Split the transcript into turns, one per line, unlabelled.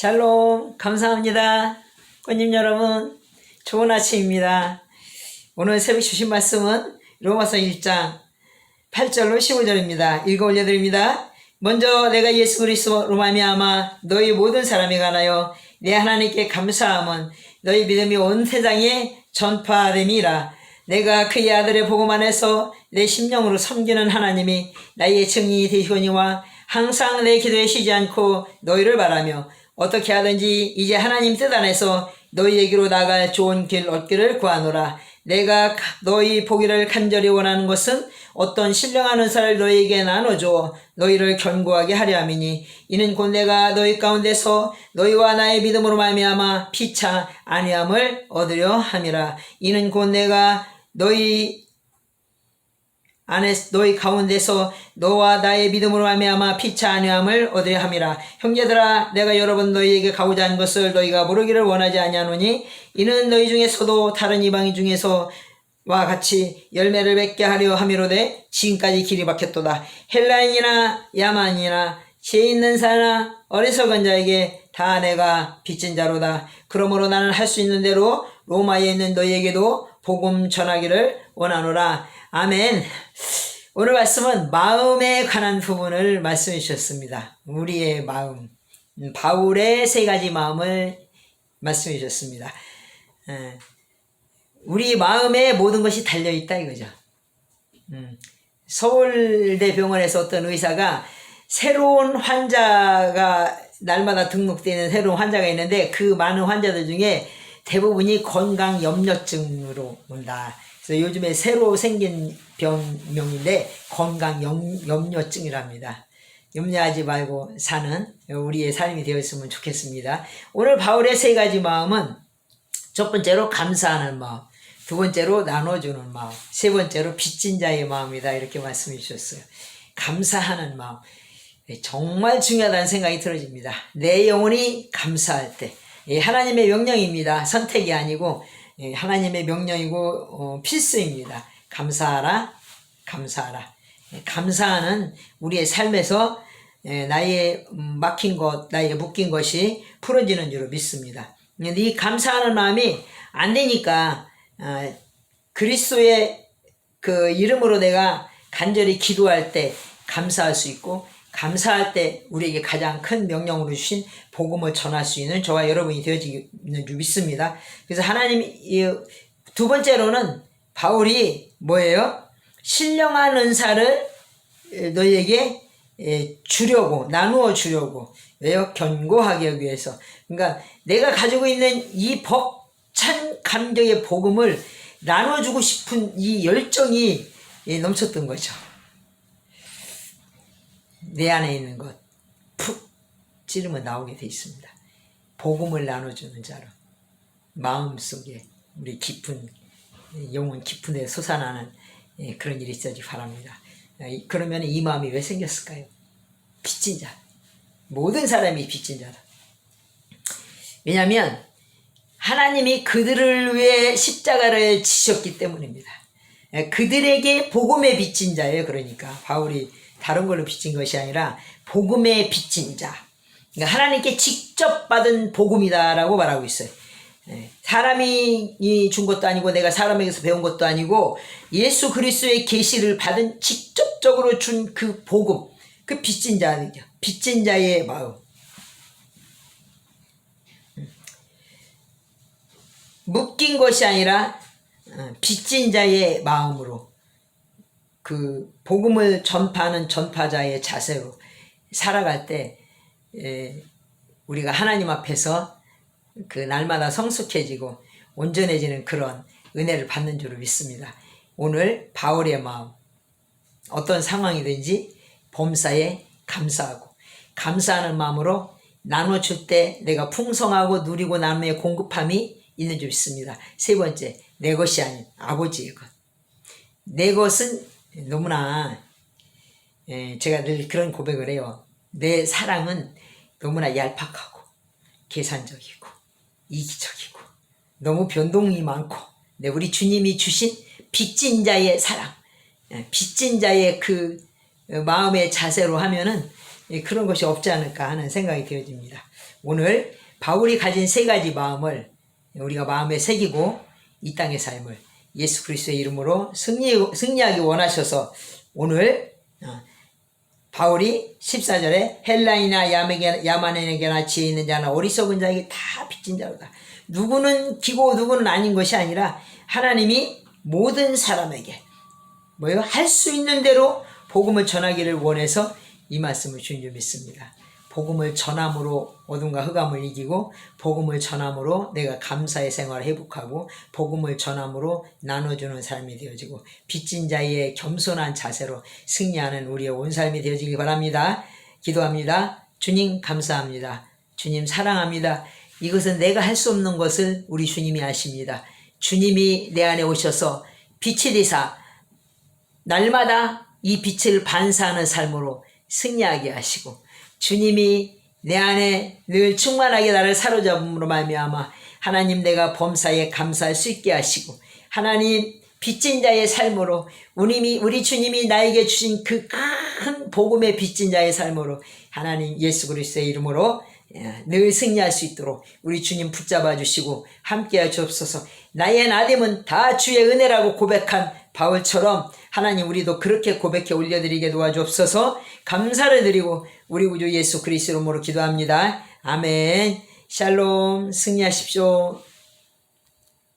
샬롬 감사합니다. 꽃님 여러분 좋은 아침입니다. 오늘 새벽 주신 말씀은 로마서 1장 8절로 15절입니다. 읽어 올려드립니다. 먼저 내가 예수 그리스도로 말미암아 너희 모든 사람에 관하여 내 하나님께 감사함은 너희 믿음이 온 세상에 전파됨이라 내가 그의 아들의 복음 안에서 내 심령으로 섬기는 하나님이 나의 증인이 되시거니와 항상 내 기도에 쉬지 않고 너희를 바라며 어떻게 하든지 이제 하나님 뜻 안에서 너희에게로 나갈 좋은 길 얻기를 구하노라. 내가 너희 보기를 간절히 원하는 것은 어떤 신령한 은사를 너희에게 나눠줘 너희를 견고하게 하려 함이니 이는 곧 내가 너희 가운데서 너희와 나의 믿음으로 말미암아 피차 아니함을 얻으려 함이라. 이는 곧 내가 너희 안에 너희 가운데서 너와 나의 믿음으로 말미암아 피차 아니함을 얻으려 함이라. 형제들아 내가 여러 번 너희에게 가고자 하는 것을 너희가 모르기를 원하지 아니하노니 이는 너희 중에서도 다른 이방인 중에서 와 같이 열매를 맺게 하려 함이로되 지금까지 길이 막혔도다. 헬라인이나 야만이나 죄 있는 자나 어리석은 자에게 다 내가 빚진 자로다. 그러므로 나는 할 수 있는 대로 로마에 있는 너희에게도 복음 전하기를 원하노라 아멘. 오늘 말씀은 마음에 관한 부분을 말씀해 주셨습니다. 우리의 마음. 음, 바울의 세 가지 마음을 말씀해 주셨습니다. 예. 우리 마음에 모든 것이 달려 있다 이거죠. 음, 서울대 병원에서 어떤 의사가 새로운 환자가 날마다 등록되는 새로운 환자가 있는데 그 많은 환자들 중에 대부분이 건강 염려증으로 온다. 그래서 요즘에 새로 생긴 병명인데 건강 염, 염려증이랍니다. 염려하지 말고 사는 우리의 삶이 되었으면 좋겠습니다. 오늘 바울의 세 가지 마음은 첫 번째로 감사하는 마음, 두 번째로 나눠주는 마음, 세 번째로 빚진 자의 마음이다 이렇게 말씀해 주셨어요. 감사하는 마음 정말 중요하다는 생각이 들어집니다. 내 영혼이 감사할 때 하나님의 명령입니다. 선택이 아니고 예, 하나님의 명령이고 어, 필수입니다. 감사하라, 감사하라. 예, 감사하는 우리의 삶에서 예, 나의 음, 막힌 것, 나의 묶인 것이 풀어지는 줄 믿습니다. 근데 이 감사하는 마음이 안 되니까 어, 그리스도의 그 이름으로 내가 간절히 기도할 때 감사할 수 있고 감사할 때 우리에게 가장 큰 명령으로 주신 복음을 전할 수 있는 저와 여러분이 되어지는 줄 믿습니다. 그래서 하나님 두 번째로는 바울이 뭐예요? 신령한 은사를 너희에게 주려고 나누어 주려고 왜요? 견고하게 하기 위해서. 그러니까 내가 가지고 있는 이 벅찬 감정의 복음을 나눠주고 싶은 이 열정이 넘쳤던 거죠. 내 안에 있는 것 푹 찌르면 나오게 돼 있습니다. 복음을 나눠주는 자로 마음속에 우리 깊은 영혼 깊은 데 솟아나는 예, 그런 일이 있어지 바랍니다. 아, 그러면 이 마음이 왜 생겼을까요? 빚진 자. 모든 사람이 빚진 자다. 왜냐하면 하나님이 그들을 위해 십자가를 지셨기 때문입니다. 예, 그들에게 복음의 빚진 자예요. 그러니까 바울이 다른 걸로 빚진 것이 아니라 복음의 빚진 자. 그러니까 하나님께 직접 받은 복음이다라고 말하고 있어요. 예, 사람이 준 것도 아니고 내가 사람에게서 배운 것도 아니고 예수 그리스도의 계시를 받은 직접적으로 준 그 복음, 그 빚진 자죠. 빚진 자의 마음. 음. 묶인 것이 아니라 어, 빚진 자의 마음으로 그 복음을 전파하는 전파자의 자세로 살아갈 때 에, 우리가 하나님 앞에서 그 날마다 성숙해지고 온전해지는 그런 은혜를 받는 줄을 믿습니다. 오늘 바울의 마음 어떤 상황이든지 범사에 감사하고 감사하는 마음으로 나눠줄 때 내가 풍성하고 누리고 남의 공급함이 있는 줄 믿습니다. 세 번째 내 것이 아닌 아버지의 것. 내 것은 너무나 예, 제가 늘 그런 고백을 해요. 내 사랑은 너무나 얄팍하고 계산적이고 이기적이고 너무 변동이 많고 네, 우리 주님이 주신 빚진 자의 사랑, 예, 빚진 자의 그 마음의 자세로 하면은 예, 그런 것이 없지 않을까 하는 생각이 되어집니다. 오늘 바울이 가진 세 가지 마음을 우리가 마음에 새기고 이 땅의 삶을 예수 그리스도의 이름으로 승리, 승리하기 원하셔서 오늘 어, 바울이 14절에 헬라이나 야메게, 야만에게나 지혜 있는 자나 어리석은 자에게 다 빚진 자로다. 누구는 기고 누구는 아닌 것이 아니라 하나님이 모든 사람에게 뭐요? 할 수 있는 대로 복음을 전하기를 원해서 이 말씀을 주인 줄 믿습니다. 복음을 전함으로 어둠과 흑암을 이기고 복음을 전함으로 내가 감사의 생활을 회복하고 복음을 전함으로 나눠주는 삶이 되어지고 빚진 자의 겸손한 자세로 승리하는 우리의 온 삶이 되어지기 바랍니다. 기도합니다. 주님 감사합니다. 주님 사랑합니다. 이것은 내가 할 수 없는 것을 우리 주님이 아십니다. 주님이 내 안에 오셔서 빛이 되사 날마다 이 빛을 반사하는 삶으로 승리하게 하시고 주님이 내 안에 늘 충만하게 나를 사로잡음으로 말미암아 하나님 내가 범사에 감사할 수 있게 하시고 하나님 빚진 자의 삶으로 우님이 우리 주님이 나에게 주신 그 큰 복음의 빚진 자의 삶으로 하나님 예수 그리스도의 이름으로 예, 늘 승리할 수 있도록 우리 주님 붙잡아 주시고 함께하 주옵소서. 나의 나됨은 다 주의 은혜라고 고백한 바울처럼 하나님 우리도 그렇게 고백해 올려드리게 도와주옵소서. 감사를 드리고 우리 구주 예수 그리스도 이름으로 기도합니다. 아멘. 샬롬 승리하십시오.